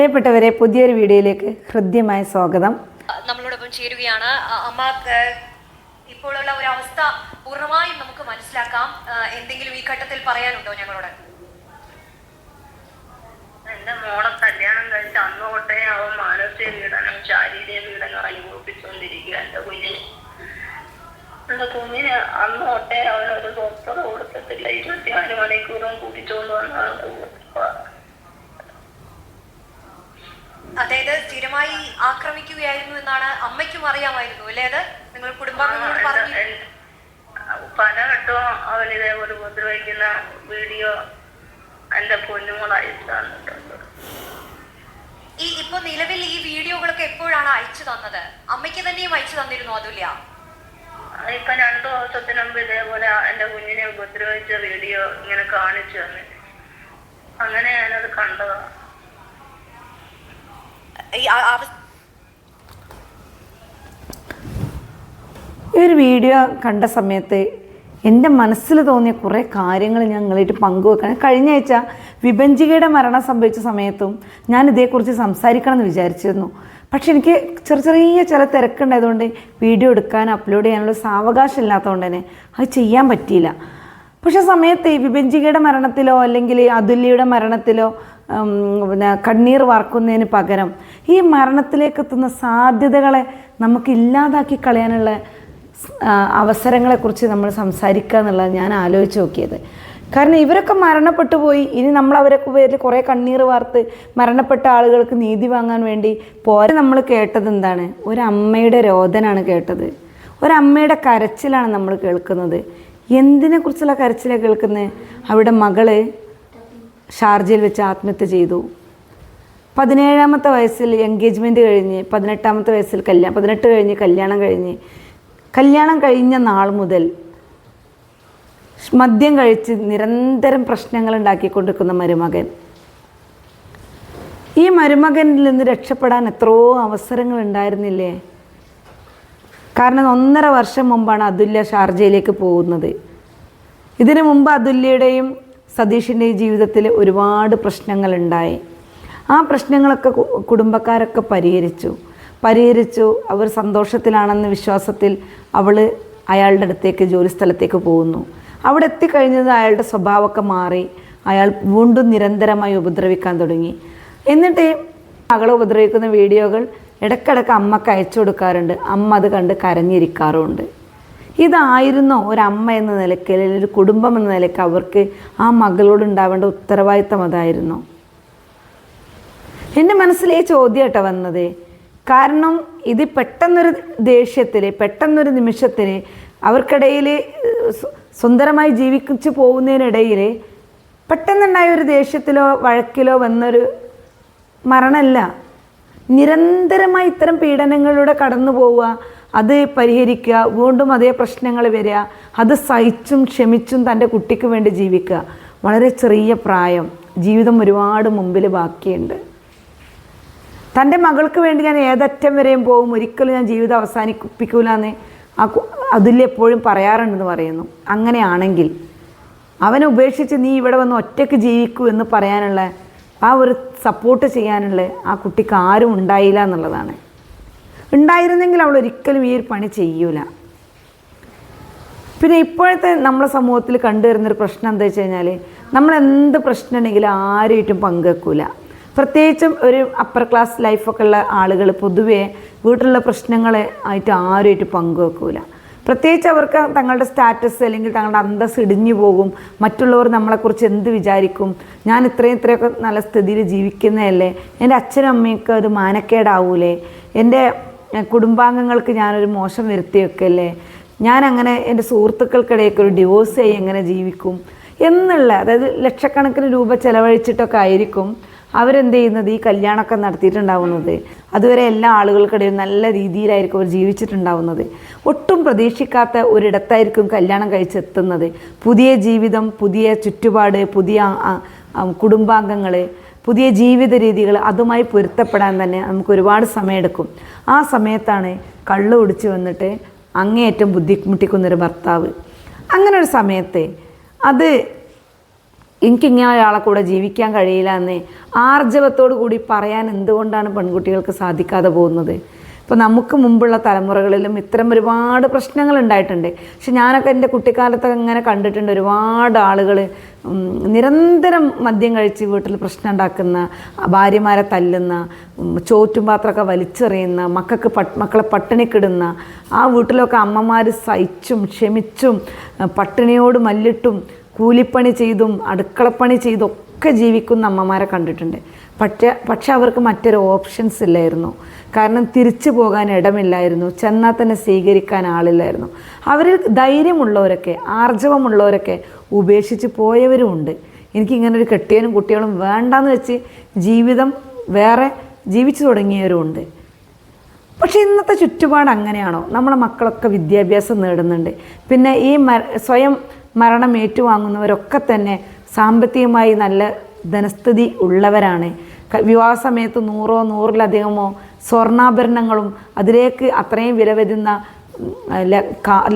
പ്രിയപ്പെട്ടവരെ പുതിയൊരു വീഡിയോയിലേക്ക് ഹൃദ്യമായ സ്വാഗതം. നമ്മളോടൊപ്പം ചേരുകയാണ്. അമ്മ ഇപ്പോഴുള്ള ഒരു അവസ്ഥ പൂർണമായും നമുക്ക് മനസ്സിലാക്കാം. എന്തെങ്കിലും ഈ ഘട്ടത്തിൽ പറയാനുണ്ടോ ഞങ്ങളോട്? എന്റെ മോളെ കല്യാണം കഴിച്ച അന്ന് തൊട്ടേ അവൻ മാനസിക പീഡനം ശാരീരിക പീഡനം അനുഭവിപ്പിച്ചുകൊണ്ടിരിക്കുക എന്റെ കുഞ്ഞിന്. എന്റെ കുഞ്ഞിന് അന്ന് തൊട്ടേ അവനൊരു ഡോക്ടർ കൊടുത്തിട്ടില്ല. ഇരുപത്തിനാല് മണിക്കൂറും കൂട്ടിച്ചോണ്ട് വന്നാണ് അതായത് സ്ഥിരമായി ആക്രമിക്കുകയായിരുന്നു എന്നാണ് അമ്മയ്ക്കും അറിയാമായിരുന്നു അല്ലേ അത്? നിങ്ങൾ കുടുംബാംഗങ്ങളോട് പറഞ്ഞു പലവട്ടവും അവൻ ഇതേപോലെ ഉപദ്രവിക്കുന്ന വീഡിയോ എന്റെ പൊന്നുമോൾ അയച്ചു തന്നിട്ടുണ്ട്. ഈ ഇപ്പൊ നിലവിൽ ഈ വീഡിയോകളൊക്കെ എപ്പോഴാണ് അയച്ചു തന്നത്? അമ്മയ്ക്ക് തന്നെയും അയച്ചു തന്നിരുന്നു അതുല്യ? ഇപ്പൊ രണ്ടു ദിവസത്തിന് മുമ്പ് ഇതേപോലെ എന്റെ കുഞ്ഞിനെ ഉപദ്രവിച്ച വീഡിയോ ഇങ്ങനെ കാണിച്ചു തന്നെ. അങ്ങനെ ഞാനത് കണ്ടതാണ്. ഈ ഒരു വീഡിയോ കണ്ട സമയത്ത് എന്റെ മനസ്സിൽ തോന്നിയ കുറേ കാര്യങ്ങൾ ഞാൻ നിങ്ങളായിട്ട് പങ്കുവെക്കണം. കഴിഞ്ഞ ആഴ്ച വിഭഞ്ചികയുടെ മരണം സംഭവിച്ച സമയത്തും ഞാൻ ഇതേക്കുറിച്ച് സംസാരിക്കണം എന്ന് വിചാരിച്ചിരുന്നു. പക്ഷെ എനിക്ക് ചെറിയ ചെറിയ ചില തിരക്കുണ്ടായതുകൊണ്ട് വീഡിയോ എടുക്കാൻ അപ്ലോഡ് ചെയ്യാനുള്ള സാവകാശം ഇല്ലാത്തതുകൊണ്ട് തന്നെ അത് ചെയ്യാൻ പറ്റിയില്ല. പക്ഷെ സമയത്ത് വിഭഞ്ചികയുടെ മരണത്തിലോ അല്ലെങ്കിൽ അതുല്യയുടെ മരണത്തിലോ പിന്നെ കണ്ണീർ വാർക്കുന്നതിന് പകരം ഈ മരണത്തിലേക്ക് എത്തുന്ന സാധ്യതകളെ നമുക്ക് ഇല്ലാതാക്കി കളയാനുള്ള അവസരങ്ങളെക്കുറിച്ച് നമ്മൾ സംസാരിക്കുക എന്നുള്ളത് ഞാൻ ആലോചിച്ച് നോക്കിയത്. കാരണം ഇവരൊക്കെ മരണപ്പെട്ടു പോയി. ഇനി നമ്മൾ അവരൊക്കെ പേരിൽ കുറേ കണ്ണീർ വാർത്ത് മരണപ്പെട്ട ആളുകൾക്ക് നീതി വാങ്ങാൻ വേണ്ടി പോരെ. നമ്മൾ കേട്ടത് എന്താണ്? ഒരമ്മയുടെ രോദനാണ് കേട്ടത്. ഒരമ്മയുടെ കരച്ചിലാണ് നമ്മൾ കേൾക്കുന്നത്. എന്തിനെക്കുറിച്ചുള്ള കരച്ചിലാണ് കേൾക്കുന്നത്? അവിടെ മകൾ ഷാർജയിൽ വെച്ച് ആത്മഹത്യ ചെയ്തു. പതിനേഴാമത്തെ വയസ്സിൽ എൻഗേജ്മെന്റ് കഴിഞ്ഞ് പതിനെട്ടാമത്തെ വയസ്സിൽ കല്യാണം പതിനെട്ട് കഴിഞ്ഞ് കല്യാണം കഴിഞ്ഞ്. കല്യാണം കഴിഞ്ഞ നാൾ മുതൽ മദ്യം കഴിച്ച് നിരന്തരം പ്രശ്നങ്ങൾ ഉണ്ടാക്കിക്കൊണ്ടിരിക്കുന്ന മരുമകൻ. ഈ മരുമകനിൽ നിന്ന് രക്ഷപ്പെടാൻ എത്രയോ അവസരങ്ങൾ ഉണ്ടായിരുന്നില്ലേ? കാരണം ഒന്നര വർഷം മുമ്പാണ് അതുല്യ ഷാർജയിലേക്ക് പോകുന്നത്. ഇതിനു മുമ്പ് അതുല്യയുടെയും സതീഷിന്റെയും ജീവിതത്തിൽ ഒരുപാട് പ്രശ്നങ്ങളുണ്ടായി. ആ പ്രശ്നങ്ങളൊക്കെ കുടുംബക്കാരൊക്കെ പരിഹരിച്ചു. പരിഹരിച്ചു. അവർ സന്തോഷത്തിലാണെന്ന വിശ്വാസത്തിൽ അവൾ അയാളുടെ അടുത്തേക്ക് ജോലി സ്ഥലത്തേക്ക് പോകുന്നു. അവിടെ എത്തിക്കഴിഞ്ഞത് അയാളുടെ സ്വഭാവമൊക്കെ മാറി. അയാൾ വീണ്ടും നിരന്തരമായി ഉപദ്രവിക്കാൻ തുടങ്ങി. എന്നിട്ട് മകളെ ഉപദ്രവിക്കുന്ന വീഡിയോകൾ ഇടയ്ക്കിടയ്ക്ക് അമ്മയ്ക്ക് അയച്ചു കൊടുക്കാറുണ്ട്. അമ്മ അത് കണ്ട് കരഞ്ഞിരിക്കാറുമുണ്ട്. ഇതായിരുന്നോ ഒരമ്മ എന്ന നിലയ്ക്ക് അല്ലെങ്കിൽ ഒരു കുടുംബം എന്ന നിലയ്ക്ക് അവർക്ക് ആ മകളോട് ഉണ്ടാവേണ്ട ഉത്തരവാദിത്തം അതായിരുന്നു. എന്റെ മനസ്സിൽ ഈ ചോദ്യം കേട്ടോ വന്നത്. കാരണം ഇത് പെട്ടെന്നൊരു ദേഷ്യത്തിൽ പെട്ടെന്നൊരു നിമിഷത്തിൽ അവർക്കിടയിൽ സുന്ദരമായി ജീവിച്ചു പോകുന്നതിനിടയിൽ പെട്ടെന്നുണ്ടായ ഒരു ദേഷ്യത്തിലോ വഴക്കിലോ വന്നൊരു മരണമല്ല. നിരന്തരമായി ഇത്തരം പീഡനങ്ങളിലൂടെ കടന്നു പോവുക അത് പരിഹരിക്കുക വീണ്ടും അതേ പ്രശ്നങ്ങൾ വരിക അത് സഹിച്ചും ക്ഷമിച്ചും തന്റെ കുട്ടിക്ക് വേണ്ടി ജീവിക്കുക. വളരെ ചെറിയ പ്രായം. ജീവിതം ഒരുപാട് മുമ്പിൽ ബാക്കിയുണ്ട്. തന്റെ മകൾക്ക് വേണ്ടി ഞാൻ ഏതറ്റം വരെയും പോകും. ഒരിക്കലും ഞാൻ ജീവിതം അവസാനിപ്പിക്കൂല എന്ന് ആ അതിലെപ്പോഴും പറയാറുണ്ടെന്ന് പറയുന്നു. അങ്ങനെയാണെങ്കിൽ അവനെ ഉപേക്ഷിച്ച് നീ ഇവിടെ വന്ന് ഒറ്റയ്ക്ക് ജീവിക്കൂ എന്ന് പറയാനുള്ള ആ ഒരു സപ്പോർട്ട് ചെയ്യാനുള്ള ആ കുട്ടിക്ക് ആരും ഉണ്ടായില്ല എന്നുള്ളതാണ്. ഉണ്ടായിരുന്നെങ്കിൽ അവൾ ഒരിക്കലും ഈ ഒരു പണി ചെയ്യൂല. പിന്നെ ഇപ്പോഴത്തെ നമ്മുടെ സമൂഹത്തിൽ കണ്ടുവരുന്നൊരു പ്രശ്നം എന്താ വെച്ച് കഴിഞ്ഞാൽ നമ്മൾ എന്ത് പ്രശ്നം ഉണ്ടെങ്കിലും ആരുമായിട്ടും പങ്കുവെക്കൂല പ്രത്യേകിച്ചും ഒരു അപ്പർ ക്ലാസ് ലൈഫൊക്കെ ഉള്ള ആളുകൾ പൊതുവേ വീട്ടിലുള്ള പ്രശ്നങ്ങളെ ആയിട്ട് ആരുമായിട്ട് പങ്കുവെക്കൂല. പ്രത്യേകിച്ച് അവർക്ക് തങ്ങളുടെ സ്റ്റാറ്റസ് അല്ലെങ്കിൽ തങ്ങളുടെ അന്തസ് ഇടിഞ്ഞു പോകും. മറ്റുള്ളവർ നമ്മളെക്കുറിച്ച് എന്ത് വിചാരിക്കും? ഞാൻ ഇത്രയും ഇത്രയൊക്കെ നല്ല സ്ഥിതിയിൽ ജീവിക്കുന്നതല്ലേ? എന്റെ അച്ഛനും അമ്മയൊക്കെ ഒരു മാനക്കേടാവൂലേ? എന്റെ കുടുംബാംഗങ്ങൾക്ക് ഞാനൊരു മോശം വരുത്തിയൊക്കെ അല്ലേ ഞാൻ അങ്ങനെ എന്റെ സുഹൃത്തുക്കൾക്കിടയൊക്കെ ഒരു ഡിവോഴ്സ് ആയി എങ്ങനെ ജീവിക്കും എന്നുള്ള അതായത് ലക്ഷക്കണക്കിന് രൂപ ചിലവഴിച്ചിട്ടൊക്കെ ആയിരിക്കും അവരെന്ത് ചെയ്യുന്നത്? ഈ കല്യാണമൊക്കെ നടത്തിയിട്ടുണ്ടാവുന്നത്. അതുവരെ എല്ലാ ആളുകൾക്കിടയിൽ നല്ല രീതിയിലായിരിക്കും അവർ ജീവിച്ചിട്ടുണ്ടാവുന്നത്. ഒട്ടും പ്രതീക്ഷിക്കാത്ത ഒരിടത്തായിരിക്കും കല്യാണം കഴിച്ചെത്തുന്നത്. പുതിയ ജീവിതം പുതിയ ചുറ്റുപാട് പുതിയ കുടുംബാംഗങ്ങൾ പുതിയ ജീവിത രീതികൾ അതുമായി പൊരുത്തപ്പെടാൻ തന്നെ നമുക്ക് ഒരുപാട് സമയമെടുക്കും. ആ സമയത്താണ് കള്ള് ഒടിച്ചു വന്നിട്ട് അങ്ങേയറ്റം ബുദ്ധിമുട്ടിക്കുന്നൊരു ഭർത്താവ്. അങ്ങനെ ഒരു സമയത്ത് അത് എനിക്കിങ്ങനെ ഒരാളെ കൂടെ ജീവിക്കാൻ കഴിയില്ല എന്ന് ആർജവത്തോടു കൂടി പറയാൻ എന്തുകൊണ്ടാണ് പെൺകുട്ടികൾക്ക് സാധിക്കാതെ പോകുന്നത്? ഇപ്പോൾ നമുക്ക് മുമ്പുള്ള തലമുറകളിലും ഇത്തരം ഒരുപാട് പ്രശ്നങ്ങൾ ഉണ്ടായിട്ടുണ്ട്. പക്ഷെ ഞാനൊക്കെ എന്റെ കുട്ടിക്കാലത്തൊക്കെ ഇങ്ങനെ കണ്ടിട്ടുണ്ട് ഒരുപാട് ആളുകൾ നിരന്തരം മദ്യം കഴിച്ച് വീട്ടിൽ പ്രശ്നം ഉണ്ടാക്കുന്ന ഭാര്യമാരെ തല്ലുന്ന ചോറ്റും പാത്രമൊക്കെ വലിച്ചെറിയുന്ന മക്കൾക്ക് പട്ട് മക്കളെ പട്ടിണിക്കിടുന്ന ആ വീട്ടിലൊക്കെ അമ്മമാർ സഹിച്ചും ക്ഷമിച്ചും പട്ടിണിയോട് മല്ലിട്ടും കൂലിപ്പണി ചെയ്തും അടുക്കളപ്പണി ചെയ്തും ഒക്കെ ജീവിക്കുന്ന അമ്മമാരെ കണ്ടിട്ടുണ്ട്. പക്ഷേ പക്ഷെ അവർക്ക് മറ്റൊരു ഓപ്ഷൻസ് ഇല്ലായിരുന്നു. കാരണം തിരിച്ചു പോകാൻ ഇടമില്ലായിരുന്നു. ചെന്നാൽ തന്നെ സ്വീകരിക്കാൻ ആളില്ലായിരുന്നു. അവരിൽ ധൈര്യമുള്ളവരൊക്കെ ആർജവമുള്ളവരൊക്കെ ഉപേക്ഷിച്ച് പോയവരുമുണ്ട് എനിക്കിങ്ങനെ ഒരു കെട്ടിയനും കുട്ടികളും വേണ്ടാന്ന് വെച്ച് ജീവിതം വേറെ ജീവിച്ചു തുടങ്ങിയവരുമുണ്ട് പക്ഷേ ഇന്നത്തെ ചുറ്റുപാട് അങ്ങനെയാണോ? നമ്മളെ മക്കളൊക്കെ വിദ്യാഭ്യാസം നേടുന്നുണ്ട്. പിന്നെ ഈ സ്വയം മരണം ഏറ്റുവാങ്ങുന്നവരൊക്കെ തന്നെ സാമ്പത്തികമായി നല്ല ധനസ്ഥിതി ഉള്ളവരാണ്. വിവാഹ സമയത്ത് നൂറോ നൂറിലധികമോ സ്വർണാഭരണങ്ങളും അതിലേക്ക് അത്രയും വില വരുന്ന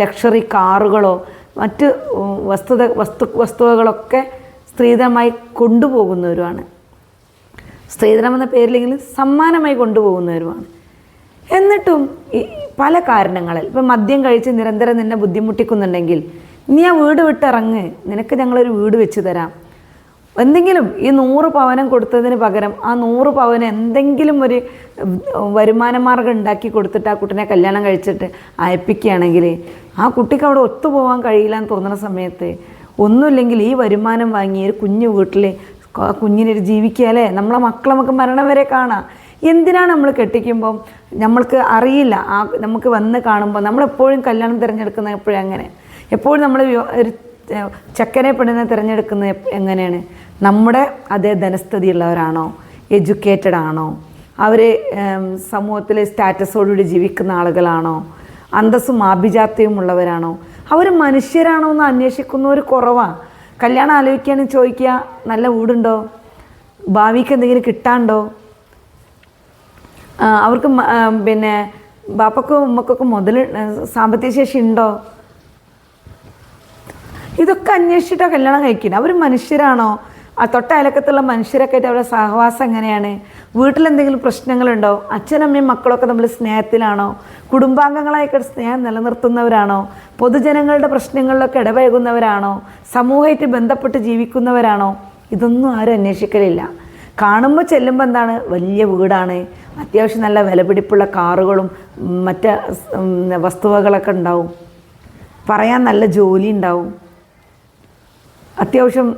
ലക്ഷറി കാറുകളോ മറ്റ് വസ്തുത വസ്തു വസ്തുവകളൊക്കെ സ്ത്രീധനമായി കൊണ്ടുപോകുന്നവരുമാണ്. സ്ത്രീധനം എന്ന പേരിലെങ്കിലും സമ്മാനമായി കൊണ്ടുപോകുന്നവരുമാണ്. എന്നിട്ടും പല കാരണങ്ങളിൽ ഇപ്പം മദ്യം കഴിച്ച് നിരന്തരം നിന്നെ ബുദ്ധിമുട്ടിക്കുന്നുണ്ടെങ്കിൽ നീ ആ വീട് വിട്ടിറങ്ങ്. നിനക്ക് ഞങ്ങളൊരു വീട് വെച്ച് തരാം. എന്തെങ്കിലും ഈ നൂറ് പവനം കൊടുത്തതിന് പകരം ആ നൂറ് പവന് എന്തെങ്കിലും ഒരു വരുമാനമാർഗം വരുമാന മാർഗം ഉണ്ടാക്കി കൊടുത്തിട്ട് ആ കുട്ടിനെ കല്യാണം കഴിച്ചിട്ട് അയപ്പിക്കുകയാണെങ്കിൽ ആ കുട്ടിക്ക് അവിടെ ഒത്തുപോകാൻ കഴിയില്ല എന്ന് തോന്നുന്ന സമയത്ത് ഒന്നുമില്ലെങ്കിൽ ഈ വരുമാനം വാങ്ങി ഒരു കുഞ്ഞു വീട്ടിൽ കുഞ്ഞിനൊരു ജീവിക്കുക അല്ലേ? നമ്മളെ മക്കളെ നമുക്ക് മരണം വരെ കാണാം. എന്തിനാണ് നമ്മൾ കെട്ടിക്കുമ്പം നമ്മൾക്ക് അറിയില്ല? ആ നമുക്ക് വന്ന് കാണുമ്പോൾ നമ്മളെപ്പോഴും കല്യാണം തിരഞ്ഞെടുക്കുന്ന എപ്പോഴും അങ്ങനെ. എപ്പോഴും നമ്മൾ ഒരു ചെക്കനെ പെണ്ണിനെ തിരഞ്ഞെടുക്കുന്നത് എങ്ങനെയാണ്? നമ്മുടെ അതേ ധനസ്ഥിതിയുള്ളവരാണോ? എഡ്യൂക്കേറ്റഡ് ആണോ? അവർ സമൂഹത്തിലെ സ്റ്റാറ്റസോടുകൂടി ജീവിക്കുന്ന ആളുകളാണോ? അന്തസ്സും ആഭിജാത്യവും ഉള്ളവരാണോ? അവർ മനുഷ്യരാണോ എന്ന് അന്വേഷിക്കുന്നവർ കുറവാണ് കല്യാണം ആലോചിക്കുകയാണെങ്കിൽ ചോദിക്കുക നല്ല വീടുണ്ടോ? ഭാവിക്ക് എന്തെങ്കിലും കിട്ടാണ്ടോ? അവർക്ക് പിന്നെ ബാപ്പക്കും ഉമ്മക്കൊക്കെ മുതൽ സാമ്പത്തിക ശേഷി ഉണ്ടോ? ഇതൊക്കെ അന്വേഷിച്ചിട്ടാണ് കല്യാണം കഴിക്കുന്നത്. അവർ മനുഷ്യരാണോ? ആ തൊട്ട അയലക്കത്തുള്ള മനുഷ്യരൊക്കെ ആയിട്ട് അവരുടെ സഹവാസം എങ്ങനെയാണ്? വീട്ടിലെന്തെങ്കിലും പ്രശ്നങ്ങളുണ്ടോ? അച്ഛനമ്മയും മക്കളൊക്കെ നമ്മൾ സ്നേഹത്തിലാണോ? കുടുംബാംഗങ്ങളായിക്കോട്ടെ സ്നേഹം നിലനിർത്തുന്നവരാണോ? പൊതുജനങ്ങളുടെ പ്രശ്നങ്ങളിലൊക്കെ ഇടപഴകുന്നവരാണോ? സമൂഹമായിട്ട് ബന്ധപ്പെട്ട് ജീവിക്കുന്നവരാണോ? ഇതൊന്നും ആരും അന്വേഷിക്കലില്ല. കാണുമ്പോൾ ചെല്ലുമ്പോൾ എന്താണ്? വലിയ വീടാണ്. അത്യാവശ്യം നല്ല വിലപിടിപ്പുള്ള കാറുകളും മറ്റ് വസ്തുവകളൊക്കെ ഉണ്ടാവും. പറയാൻ നല്ല ജോലി ഉണ്ടാവും. അത്യാവശ്യം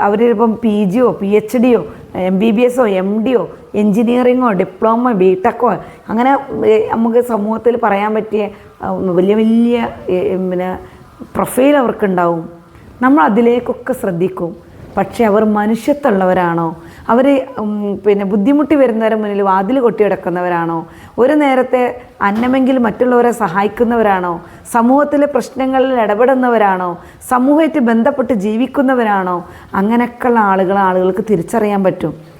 അവരിപ്പം പി ജിയോ പി എച്ച് ഡിയോ എം ബി ബി എസോ എം ഡിയോ എൻജിനീയറിങ്ങോ ഡിപ്ലോമ ബി ടെക്കോ അങ്ങനെ നമുക്ക് സമൂഹത്തിൽ പറയാൻ പറ്റിയ വലിയ വലിയ പിന്നെ പ്രൊഫൈൽ അവർക്കുണ്ടാവും. നമ്മൾ അതിലേക്കൊക്കെ ശ്രദ്ധിക്കും. പക്ഷേ അവർ മനുഷ്യത്തുള്ളവരാണോ അവർ പിന്നെ ബുദ്ധിമുട്ടി വരുന്നവരെ മുന്നിൽ വാതിൽ കൊട്ടിയടക്കുന്നവരാണോ? ഒരു നേരത്തെ അന്നമെങ്കിൽ മറ്റുള്ളവരെ സഹായിക്കുന്നവരാണോ? സമൂഹത്തിലെ പ്രശ്നങ്ങളിൽ ഇടപെടുന്നവരാണോ? സമൂഹമായിട്ട് ബന്ധപ്പെട്ട് ജീവിക്കുന്നവരാണോ? അങ്ങനെയൊക്കെയുള്ള ആളുകൾ ആളുകൾക്ക് തിരിച്ചറിയാൻ പറ്റും.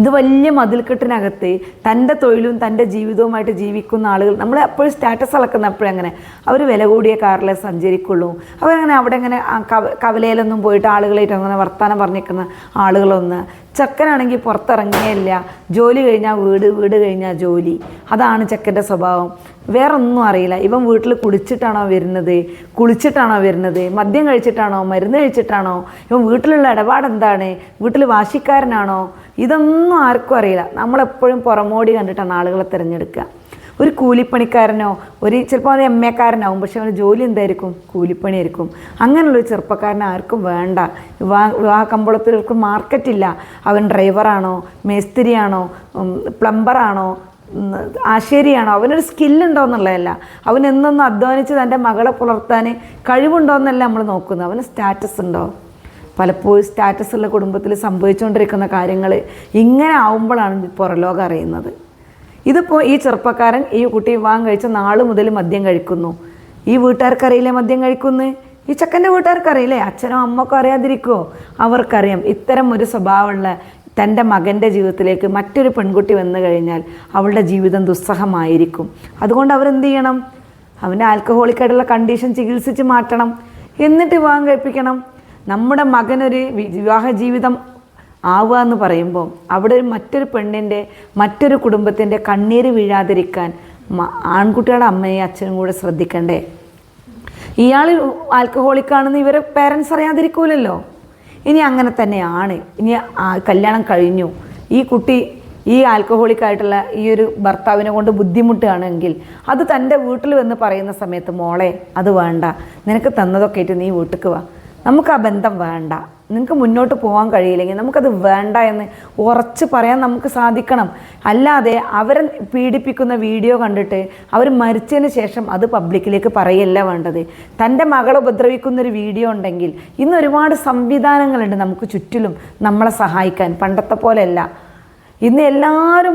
ഇത് വലിയ മതിൽക്കെട്ടിനകത്ത് തന്റെ തൊഴിലും തന്റെ ജീവിതവുമായിട്ട് ജീവിക്കുന്ന ആളുകൾ നമ്മൾ എപ്പോഴും സ്റ്റാറ്റസ് അളക്കുന്ന എപ്പോഴും അങ്ങനെ. അവർ വില കൂടിയ കാറിലെ സഞ്ചരിക്കുള്ളൂ. അവരങ്ങനെ അവിടെ ഇങ്ങനെ കവ കവലയിലൊന്നും പോയിട്ട് ആളുകളായിട്ട് അങ്ങനെ വർത്തമാനം പറഞ്ഞിരിക്കുന്ന ആളുകളൊന്ന്. ചെക്കനാണെങ്കിൽ പുറത്തിറങ്ങിയല്ല ജോലി കഴിഞ്ഞാൽ വീട് വീട് കഴിഞ്ഞാൽ ജോലി. അതാണ് ചെക്കന്റെ സ്വഭാവം. വേറെ ഒന്നും അറിയില്ല. ഇവൻ വീട്ടിൽ കുടിച്ചിട്ടാണോ വരുന്നത്? കുളിച്ചിട്ടാണോ വരുന്നത്? മദ്യം കഴിച്ചിട്ടാണോ? മരുന്ന് കഴിച്ചിട്ടാണോ? ഇവൻ വീട്ടിലുള്ള ഇടപാട് എന്താണ്? വീട്ടിൽ വാശിക്കാരനാണോ? ഇതൊന്നും ആർക്കും അറിയില്ല. നമ്മളെപ്പോഴും പുറമോടി കണ്ടിട്ടാണ് ആളുകളെ തിരഞ്ഞെടുക്കുക. ഒരു കൂലിപ്പണിക്കാരനോ ഒരു ചിലപ്പോൾ ഒരു എം എക്കാരനാവും പക്ഷെ അവന് ജോലി എന്തായിരിക്കും? കൂലിപ്പണിയായിരിക്കും. അങ്ങനെയുള്ളൊരു ചെറുപ്പക്കാരനെ ആർക്കും വേണ്ട. വിവാഹ വിവാഹ കമ്പോളത്തിൽ മാർക്കറ്റ് മാർക്കറ്റില്ല അവൻ ഡ്രൈവറാണോ മേസ്തിരിയാണോ? പ്ലംബറാണോ ആശാരിയാണോ? അവനൊരു സ്കില്ലുണ്ടോ എന്നുള്ളതല്ല അവൻ എന്നൊന്ന് അധ്വാനിച്ച് തന്റെ മകളെ പുലർത്താൻ കഴിവുണ്ടോ എന്നല്ല നമ്മൾ നോക്കുന്നത്. അവന് സ്റ്റാറ്റസ് ഉണ്ടോ പലപ്പോഴും സ്റ്റാറ്റസ് ഉള്ള കുടുംബത്തിൽ സംഭവിച്ചുകൊണ്ടിരിക്കുന്ന കാര്യങ്ങൾ ഇങ്ങനെ ആവുമ്പോഴാണ് പുറലോകം അറിയുന്നത്. ഇതിപ്പോൾ ഈ ചെറുപ്പക്കാരൻ ഈ കുട്ടി വിവാഹം കഴിച്ച നാൾ മുതൽ മദ്യം കഴിക്കുന്നു. ഈ വീട്ടുകാർക്കറിയില്ലേ മദ്യം കഴിക്കുന്നു? ഈ ചെക്കന്റെ വീട്ടുകാർക്കറിയില്ലേ? അച്ഛനോ അമ്മക്കോ അറിയാതിരിക്കുമോ അവർക്കറിയാം. ഇത്തരം ഒരു സ്വഭാവമുള്ള തന്റെ മകന്റെ ജീവിതത്തിലേക്ക് മറ്റൊരു പെൺകുട്ടി വന്നു കഴിഞ്ഞാൽ അവളുടെ ജീവിതം ദുസ്സഹമായിരിക്കും. അതുകൊണ്ട് അവരെന്ത് ചെയ്യണം? അവന്റെ ആൽക്കഹോളിക്കായിട്ടുള്ള കണ്ടീഷൻ ചികിത്സിച്ച് മാറ്റണം. എന്നിട്ട് വിവാഹം കഴിപ്പിക്കണം. നമ്മുടെ മകനൊരു വിവാഹ ജീവിതം ആവുക എന്ന് പറയുമ്പോൾ അവിടെ മറ്റൊരു പെണ്ണിന്റെ മറ്റൊരു കുടുംബത്തിന്റെ കണ്ണീര് വീഴാതിരിക്കാൻ ആൺകുട്ടികളുടെ അമ്മയും അച്ഛനും കൂടെ ശ്രദ്ധിക്കണ്ടേ? ഇയാൾ ആൽക്കഹോളിക്കാണെന്ന് ഇവരെ പേരൻസ് അറിയാതിരിക്കൂലല്ലോ. ഇനി അങ്ങനെ തന്നെയാണ്. ഇനി കല്യാണം കഴിഞ്ഞു. ഈ കുട്ടി ഈ ആൽക്കഹോളിക് ആയിട്ടുള്ള ഈ ഒരു ഭർത്താവിനെ കൊണ്ട് ബുദ്ധിമുട്ടുകയാണെങ്കിൽ അത് തന്റെ വീട്ടിൽ വന്ന് പറയുന്ന സമയത്ത് മോളെ അത് വേണ്ട. നിനക്ക് തന്നതൊക്കെ ആയിട്ട് നീ വീട്ടിൽ വാ. നമുക്ക് ആ ബന്ധം വേണ്ട. നിങ്ങൾക്ക് മുന്നോട്ട് പോകാൻ കഴിയില്ലെങ്കിൽ നമുക്കത് വേണ്ട എന്ന് ഉറച്ച് പറയാൻ നമുക്ക് സാധിക്കണം. അല്ലാതെ അവരെ പീഡിപ്പിക്കുന്ന വീഡിയോ കണ്ടിട്ട് അവർ മരിച്ചതിന് ശേഷം അത് പബ്ലിക്കിലേക്ക് പറയല്ല വേണ്ടത്. തന്റെ മകളെ ഉപദ്രവിക്കുന്നൊരു വീഡിയോ ഉണ്ടെങ്കിൽ ഇന്ന് ഒരുപാട് സംവിധാനങ്ങളുണ്ട് നമുക്ക് ചുറ്റിലും നമ്മളെ സഹായിക്കാൻ. പണ്ടത്തെ പോലെയല്ല. ഇന്ന് എല്ലാവരും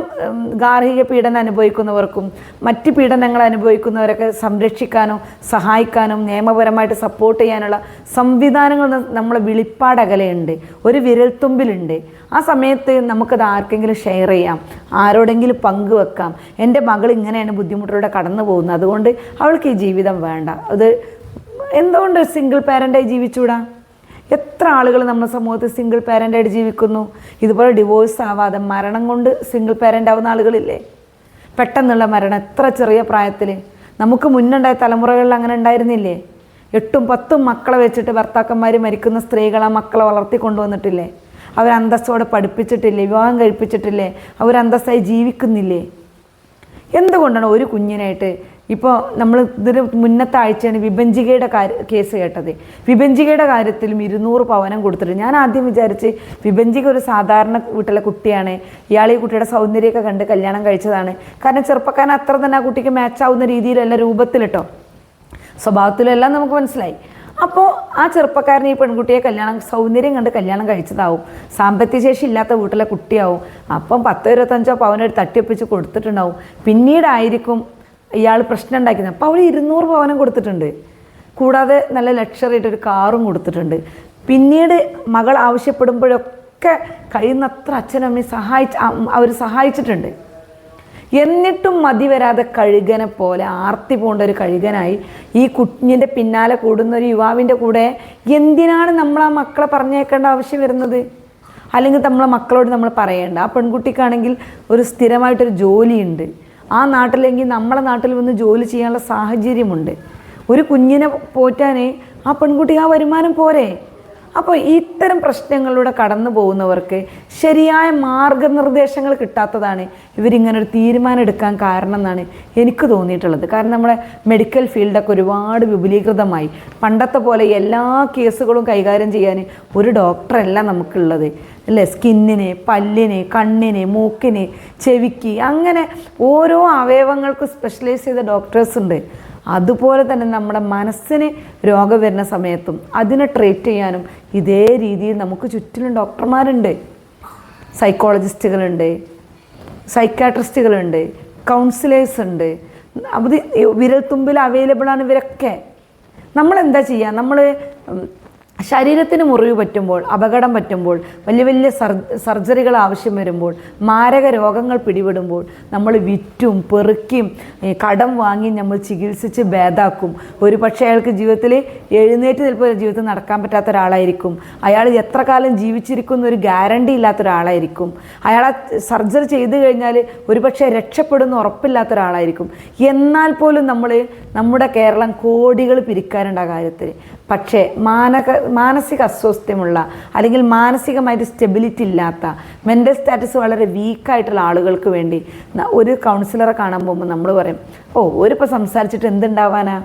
ഗാർഹിക പീഡനം അനുഭവിക്കുന്നവർക്കും മറ്റ് പീഡനങ്ങൾ അനുഭവിക്കുന്നവരൊക്കെ സംരക്ഷിക്കാനും സഹായിക്കാനും നിയമപരമായിട്ട് സപ്പോർട്ട് ചെയ്യാനുള്ള സംവിധാനങ്ങൾ നമ്മളെ വിളിപ്പാടകലയുണ്ട് ഒരു വിരൽത്തുമ്പിലുണ്ട്. ആ സമയത്ത് നമുക്കത് ആർക്കെങ്കിലും ഷെയർ ചെയ്യാം ആരോടെങ്കിലും പങ്കുവെക്കാം എന്റെ മകൾ ഇങ്ങനെയാണ് ബുദ്ധിമുട്ടിലൂടെ കടന്നു പോകുന്നത് അതുകൊണ്ട് അവൾക്ക് ഈ ജീവിതം വേണ്ട. അത് എന്തുകൊണ്ട് സിംഗിൾ പാരന്റായി ജീവിച്ചൂടാ? എത്ര ആളുകൾ നമ്മുടെ സമൂഹത്തിൽ സിംഗിൾ പാരന്റായിട്ട് ജീവിക്കുന്നു? ഇതുപോലെ ഡിവോഴ്സ് ആവാതെ മരണം കൊണ്ട് സിംഗിൾ പാരന്റ് ആവുന്ന ആളുകളില്ലേ? പെട്ടെന്നുള്ള മരണം എത്ര ചെറിയ പ്രായത്തിൽ നമുക്ക് മുന്നുണ്ടായ തലമുറകളിൽ അങ്ങനെ ഉണ്ടായിരുന്നില്ലേ? എട്ടും പത്തും മക്കളെ വെച്ചിട്ട് ഭർത്താക്കന്മാർ മരിക്കുന്ന സ്ത്രീകൾ ആ മക്കളെ വളർത്തി കൊണ്ടുവന്നിട്ടില്ലേ? അവർ അന്തസ്സോടെ പഠിപ്പിച്ചിട്ടില്ലേ? വിവാഹം കഴിപ്പിച്ചിട്ടില്ലേ? അവർ അന്തസ്സായി ജീവിക്കുന്നില്ലേ? എന്തുകൊണ്ടാണ് ഒരു കുഞ്ഞിനായിട്ട് ഇപ്പോൾ നമ്മൾ ഇതിന് മുന്നത്തെ ആഴ്ചയാണ് വിഭഞ്ചികയുടെ കാര്യ കേസ് കേട്ടത്. വിഭഞ്ചികയുടെ കാര്യത്തിലും ഇരുന്നൂറ് പവനം കൊടുത്തിട്ട് ഞാൻ ആദ്യം വിചാരിച്ച് വിഭഞ്ചിക ഒരു സാധാരണ വീട്ടിലെ കുട്ടിയാണ്. ഇയാൾ ഈ കുട്ടിയുടെ സൗന്ദര്യമൊക്കെ കണ്ട് കല്യാണം കഴിച്ചതാണ്. കാരണം ചെറുപ്പക്കാരൻ അത്ര തന്നെ ആ കുട്ടിക്ക് മാച്ച് ആവുന്ന രീതിയിലല്ല രൂപത്തിലിട്ടോ. സ്വഭാവത്തിലെല്ലാം നമുക്ക് മനസ്സിലായി. അപ്പോൾ ആ ചെറുപ്പക്കാരൻ ഈ പെൺകുട്ടിയെ കല്യാണം സൗന്ദര്യം കണ്ട് കല്യാണം കഴിച്ചതാവും. സാമ്പത്തിക ശേഷി ഇല്ലാത്ത വീട്ടിലെ കുട്ടിയാവും. അപ്പം പത്തോ ഇരുപത്തഞ്ചോ പവനെടുത്ത് തട്ടിയൊപ്പിച്ച് കൊടുത്തിട്ടുണ്ടാവും. പിന്നീടായിരിക്കും ഇയാൾ പ്രശ്നം ഉണ്ടാക്കുന്നത് അപ്പോൾ അവൾ ഇരുന്നൂറ് പവനം കൊടുത്തിട്ടുണ്ട്. കൂടാതെ നല്ല ലക്ഷറി ആയിട്ടൊരു കാറും കൊടുത്തിട്ടുണ്ട്. പിന്നീട് മകൾ ആവശ്യപ്പെടുമ്പോഴൊക്കെ കഴിയുന്നത്ര അച്ഛനമ്മയും സഹായിച്ച് അവർ സഹായിച്ചിട്ടുണ്ട്. എന്നിട്ടും മതി വരാതെ കഴുകനെ പോലെ ആർത്തി പോകേണ്ട ഒരു കഴുകനായി ഈ കുഞ്ഞിന്റെ പിന്നാലെ കൂടുന്ന ഒരു യുവാവിന്റെ കൂടെ എന്തിനാണ് നമ്മൾ ആ മക്കളെ പറഞ്ഞേക്കേണ്ട ആവശ്യം വരുന്നത്? അല്ലെങ്കിൽ നമ്മളെ മക്കളോട് നമ്മൾ പറയേണ്ട. ആ പെൺകുട്ടിക്കാണെങ്കിൽ ഒരു സ്ഥിരമായിട്ടൊരു ജോലിയുണ്ട്. ആ നാട്ടിലെങ്കിൽ നമ്മളെ നാട്ടിൽ വന്ന് ജോലി ചെയ്യാനുള്ള സാഹചര്യമുണ്ട്. ഒരു കുഞ്ഞിനെ പോറ്റാനേ ആ പെൺകുട്ടി ആ വരുമാനം പോരെ. അപ്പോൾ ഇത്തരം പ്രശ്നങ്ങളിലൂടെ കടന്നു പോകുന്നവർക്ക് ശരിയായ മാർഗനിർദ്ദേശങ്ങൾ കിട്ടാത്തതാണ് ഇവരിങ്ങനെ ഒരു തീരുമാനം എടുക്കാൻ കാരണം എന്നാണ് എനിക്ക് തോന്നിയിട്ടുള്ളത്. കാരണം നമ്മുടെ മെഡിക്കൽ ഫീൽഡൊക്കെ ഒരുപാട് വിപുലീകൃതമായി. പണ്ടത്തെ പോലെ എല്ലാ കേസുകളും കൈകാര്യം ചെയ്യാൻ ഒരു ഡോക്ടറല്ല നമുക്കുള്ളത്. അല്ലേ? സ്കിന്നിന് പല്ലിന് കണ്ണിന് മൂക്കിന് ചെവിക്ക് അങ്ങനെ ഓരോ അവയവങ്ങൾക്കും സ്പെഷ്യലൈസ് ചെയ്ത ഡോക്ടേഴ്സ് ഉണ്ട്. അതുപോലെ തന്നെ നമ്മുടെ മനസ്സിന് രോഗം വരുന്ന സമയത്തും അതിനെ ട്രീറ്റ് ചെയ്യാനും ഇതേ രീതിയിൽ നമുക്ക് ചുറ്റിലും ഡോക്ടർമാരുണ്ട്. സൈക്കോളജിസ്റ്റുകളുണ്ട് സൈക്കാട്രിസ്റ്റുകളുണ്ട് കൗൺസിലേഴ്സ് ഉണ്ട്. അത് വിരൽത്തുമ്പിൽ അവൈലബിളാണ് ഇവരൊക്കെ. നമ്മളെന്താ ചെയ്യുക നമ്മൾ ശരീരത്തിന് മുറിവ് പറ്റുമ്പോൾ അപകടം പറ്റുമ്പോൾ വലിയ വലിയ സർ സർജറികൾ ആവശ്യം വരുമ്പോൾ മാരക രോഗങ്ങൾ പിടിപെടുമ്പോൾ നമ്മൾ വിറ്റും പെറുക്കിയും കടം വാങ്ങി നമ്മൾ ചികിത്സിച്ച് ഭേദാക്കും. ഒരു പക്ഷേ അയാൾക്ക് ജീവിതത്തിൽ എഴുന്നേറ്റ് ചിലപ്പോൾ ജീവിതത്തിൽ നടക്കാൻ പറ്റാത്ത ഒരാളായിരിക്കും. അയാൾ എത്ര കാലം ജീവിച്ചിരിക്കുന്ന ഒരു ഗ്യാരണ്ടി ഇല്ലാത്ത ഒരാളായിരിക്കും. അയാളെ സർജറി ചെയ്തു കഴിഞ്ഞാൽ ഒരു പക്ഷേ രക്ഷപ്പെടുന്ന ഉറപ്പില്ലാത്ത ഒരാളായിരിക്കും. എന്നാൽ പോലും നമ്മൾ നമ്മുടെ കേരളം കോടികൾ പിരിക്കാറുണ്ട് ആ കാര്യത്തിൽ. പക്ഷേ മാനക മാനസിക അസ്വസ്ഥ്യമുള്ള അല്ലെങ്കിൽ മാനസികമായിട്ട് സ്റ്റെബിലിറ്റി ഇല്ലാത്ത മെന്റൽ സ്റ്റാറ്റസ് വളരെ വീക്കായിട്ടുള്ള ആളുകൾക്ക് വേണ്ടി ഒരു കൗൺസിലറെ കാണാൻ പോകുമ്പോൾ നമ്മൾ പറയും ഓ ഒരിപ്പോൾ സംസാരിച്ചിട്ട് എന്തുണ്ടാവാനാ?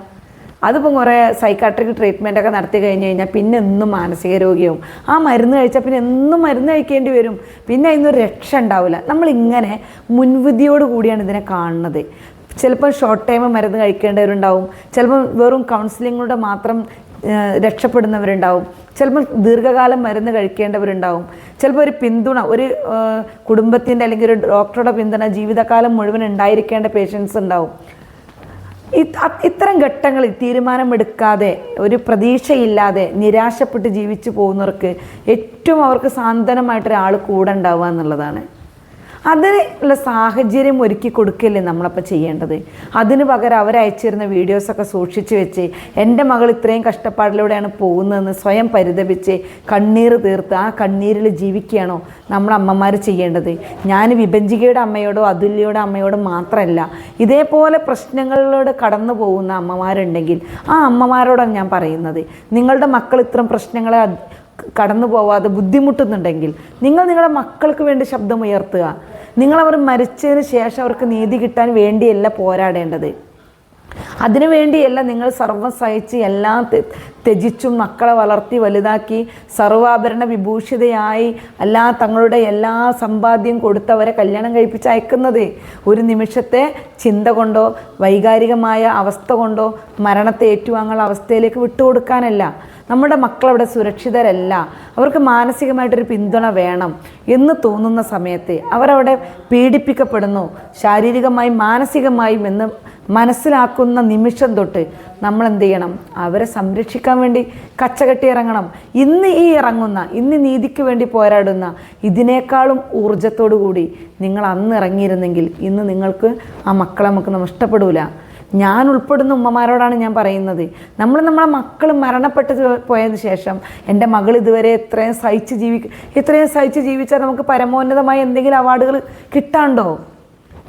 അതിപ്പം കുറേ സൈക്കാട്രിക് ട്രീറ്റ്മെന്റ് ഒക്കെ നടത്തി കഴിഞ്ഞ് കഴിഞ്ഞാൽ പിന്നെ എന്നും മാനസിക രോഗിയാവും. ആ മരുന്ന് കഴിച്ചാൽ പിന്നെ എന്നും മരുന്ന് കഴിക്കേണ്ടി വരും. പിന്നെ അതിനൊരു രക്ഷ ഉണ്ടാവില്ല നമ്മളിങ്ങനെ മുൻവിധിയോട് കൂടിയാണ് ഇതിനെ കാണുന്നത്. ചിലപ്പോൾ ഷോർട്ട് ടൈം മരുന്ന് കഴിക്കേണ്ടവരുണ്ടാവും. ചിലപ്പോൾ വെറും കൗൺസിലിങ്ങിലൂടെ മാത്രം രക്ഷപ്പെടുന്നവരുണ്ടാവും. ചിലപ്പോൾ ദീർഘകാലം മരുന്ന് കഴിക്കേണ്ടവരുണ്ടാവും. ചിലപ്പോൾ ഒരു പിന്തുണ ഒരു കുടുംബത്തിന്റെ അല്ലെങ്കിൽ ഒരു ഡോക്ടറുടെ പിന്തുണ ജീവിതകാലം മുഴുവൻ ഉണ്ടായിരിക്കേണ്ട പേഷ്യൻസ് ഉണ്ടാവും. ഇത്തരം ഘട്ടങ്ങളിൽ തീരുമാനമെടുക്കാതെ ഒരു പ്രതീക്ഷയില്ലാതെ നിരാശപ്പെട്ട് ജീവിച്ചു പോകുന്നവർക്ക് ഏറ്റവും അവർക്ക് സാന്ത്വനമായിട്ടൊരാൾ കൂടെ ഉണ്ടാവുക എന്നുള്ളതാണ്. അതിനുള്ള സാഹചര്യം ഒരുക്കി കൊടുക്കല്ലേ നമ്മളപ്പോൾ ചെയ്യേണ്ടത്? അതിന് പകരം അവരയച്ചിരുന്ന വീഡിയോസൊക്കെ സൂക്ഷിച്ച് വെച്ച് എന്റെ മകൾ ഇത്രയും കഷ്ടപ്പാടിലൂടെയാണ് പോകുന്നതെന്ന് സ്വയം പരിതപിച്ച് കണ്ണീർ തീർത്ത് ആ കണ്ണീരിൽ ജീവിക്കുകയാണോ നമ്മൾ അമ്മമാർ ചെയ്യേണ്ടത്? ഞാൻ വിഭജികയുടെ അമ്മയോടോ അതുല്യയുടെ അമ്മയോടോ മാത്രമല്ല ഇതേപോലെ പ്രശ്നങ്ങളിലൂടെ കടന്നു പോകുന്ന അമ്മമാരുണ്ടെങ്കിൽ ആ അമ്മമാരോടാണ് ഞാൻ പറയുന്നത്. നിങ്ങളുടെ മക്കൾ ഇത്തരം പ്രശ്നങ്ങളെ കടന്നു പോവാതെ ബുദ്ധിമുട്ടുന്നുണ്ടെങ്കിൽ നിങ്ങൾ നിങ്ങളുടെ മക്കൾക്ക് വേണ്ടി ശബ്ദം ഉയർത്തുക. നിങ്ങളവർ മരിച്ചതിന് ശേഷം അവർക്ക് നീതി കിട്ടാൻ വേണ്ടിയല്ല പോരാടേണ്ടത്. അതിനു വേണ്ടിയല്ല നിങ്ങൾ സർവം സഹിച്ച് എല്ലാം ത്യജിച്ചും മക്കളെ വളർത്തി വലുതാക്കി സർവാഭരണ വിഭൂഷിതയായി അല്ലാ തങ്ങളുടെ എല്ലാ സമ്പാദ്യം കൊടുത്തവരെ കല്യാണം കഴിപ്പിച്ച് അയക്കുന്നത്. ഒരു നിമിഷത്തെ ചിന്ത കൊണ്ടോ വൈകാരികമായ അവസ്ഥ കൊണ്ടോ മരണത്തെ ഏറ്റുവാങ്ങുന്ന അവസ്ഥയിലേക്ക് വിട്ടുകൊടുക്കാനല്ല. നമ്മുടെ മക്കളവിടെ സുരക്ഷിതരല്ല. അവർക്ക് മാനസികമായിട്ടൊരു പിന്തുണ വേണം എന്ന് തോന്നുന്ന സമയത്ത് അവരവിടെ പീഡിപ്പിക്കപ്പെടുന്നു. ശാരീരികമായും മാനസികമായും എന്ന് മനസ്സിലാക്കുന്ന നിമിഷം തൊട്ട് നമ്മൾ എന്ത് ചെയ്യണം അവരെ സംരക്ഷിക്കാൻ വേണ്ടി കച്ചകെട്ടി ഇറങ്ങണം ഇന്ന് ഈ ഇറങ്ങുന്ന ഇന്ന് നീതിക്ക് വേണ്ടി പോരാടുന്ന ഇതിനേക്കാളും ഊർജത്തോടു കൂടി നിങ്ങൾ അന്ന് ഇറങ്ങിയിരുന്നെങ്കിൽ ഇന്ന് നിങ്ങൾക്ക് ആ മക്കളെ നമുക്ക് നഷ്ടപ്പെടൂല ഞാൻ ഉൾപ്പെടുന്ന ഉമ്മമാരോടാണ് ഞാൻ പറയുന്നത്. നമ്മൾ നമ്മളെ മക്കൾ മരണപ്പെട്ട് പോയതിന് ശേഷം എന്റെ മകൾ ഇതുവരെ ഇത്രയും സഹിച്ച് ജീവി ഇത്രയും സഹിച്ച് ജീവിച്ചാൽ നമുക്ക് പരമോന്നതമായ എന്തെങ്കിലും അവാർഡുകൾ കിട്ടാണ്ടോ?